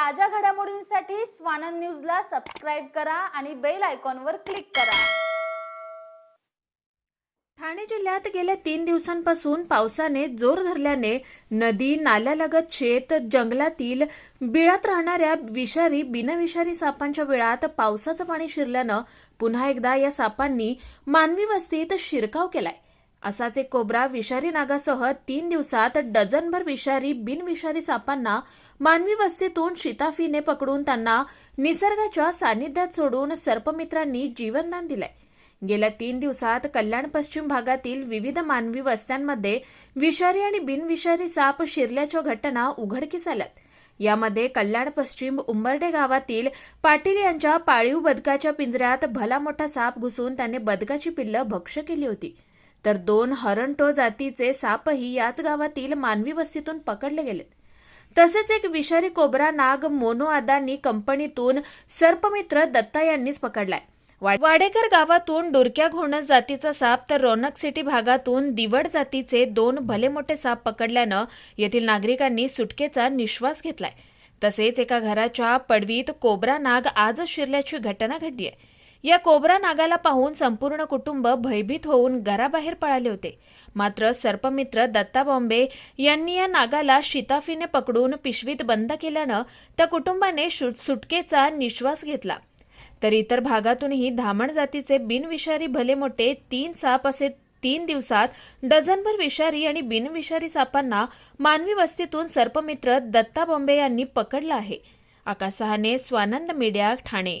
ताज्या घडामोडींसाठी स्वानंद न्यूजला सबस्क्राईब करा आणि बेल आयकॉनवर क्लिक करा. ठाणे जिल्ह्यात गेल्या तीन दिवसांपासून पावसाने जोर धरल्याने नदी नाल्यालगत शेत जंगलातील बिळात राहणाऱ्या विषारी बिनविषारी सापांच्या बिळात पावसाचं पाणी शिरल्यानं पुन्हा एकदा या सापांनी मानवी वस्तीत शिरकाव केलाय. असाच एक कोबरा विषारी नागासह तीन दिवसात डझनभर विषारी बिनविषारी सापांना मानवी वस्तीतून शिताफीने पकडून त्यांना निसर्गाच्या सानिध्यात सोडून सर्पमित्रांनी जीवनदान दिलंय. गेल्या तीन दिवसात कल्याण पश्चिम भागातील विविध मानवी वस्त्यांमध्ये विषारी आणि बिनविषारी साप शिरल्याच्या घटना उघडकीस आल्यात. यामध्ये कल्याण पश्चिम उंबर्डे गावातील पाटील यांच्या पाळीव बदकाच्या पिंजऱ्यात भला मोठा साप घुसून त्याने बदकाची पिल्लं भक्ष्य केली होती. तर दोन हरणटो जातीचे सापही याच गावातील मानवी वस्तीतून पकडले गेलेत. तसेच एक विषारी कोबरा नाग मोनो अदानी कंपनीतून सर्पमित्र दत्ता यांनीच पकडलाय. वाडेकर गावातून डुरक्या घोणस जातीचा साप तर रौनक सिटी भागातून दिवड जातीचे दोन भले मोठे साप पकडल्यानं येथील नागरिकांनी सुटकेचा निश्वास घेतलाय. तसेच एका घराच्या पडवीत कोबरा नाग आजच शिरल्याची घटना घडली आहे या कोबरा नागाला पाहून संपूर्ण कुटुंब भयभीत होऊन घराबाहेर पळाले होते. मात्र सर्पमित्र दत्ता बॉम्बे यांनी या नागाला शिताफीने पकडून पिशवीत बंद केल्यानं त्या कुटुंबाने सुटकेचा निश्वास घेतला. तर इतर भागातूनही धामण जातीचे बिनविषारी भले मोठे तीन साप असे तीन दिवसात डझनभर विषारी आणि बिनविषारी सापांना मानवी वस्तीतून सर्पमित्र दत्ता बॉम्बे यांनी पकडलं आहे. आकाशहाने स्वानंद मीडिया ठाणे.